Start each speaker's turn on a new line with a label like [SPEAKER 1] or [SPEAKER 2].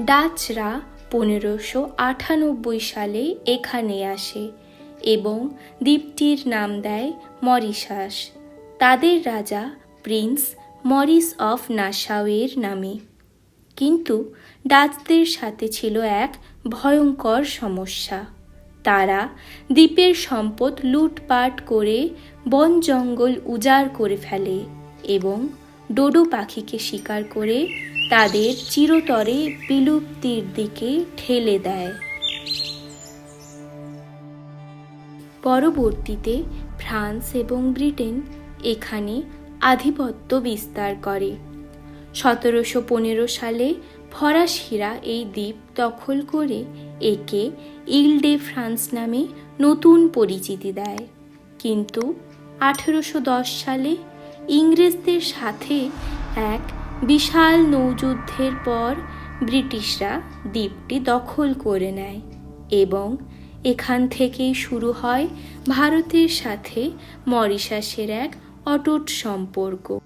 [SPEAKER 1] ডাচরা পনেরোশো আটানব্বই সালে এখানে আসে এবং দ্বীপটির নাম দেয় মরিশাস। তাদের রাজা প্রিন্স মরিস অফ নাসাউয়ের নামে। কিন্তু ডাচদের সাথে ছিল এক ভয়ঙ্কর সমস্যা। তারা দ্বীপের সম্পদ লুটপাট করে বন জঙ্গল উজাড় করে ফেলে এবং ডোডো পাখিকে শিকার করে তাদের চিরতরে বিলুপ্তির দিকে ঠেলে দেয়। পরবর্তীতে ফ্রান্স এবং ব্রিটেন এখানে আধিপত্য বিস্তার করে। সতেরোশো পনেরো সালে ফরাসিরা এই দ্বীপ দখল করে একে ইল ডে ফ্রান্স নামে নতুন পরিচিতি দেয়। কিন্তু আঠেরোশো দশ সালে ইংরেজদের সাথে এক বিশাল নৌযুদ্ধের পর ব্রিটিশরা দ্বীপটি দখল করে নেয় এবং এখান থেকেই শুরু হয় ভারতের সাথে মরিশাসের এক অটুট সম্পর্ক।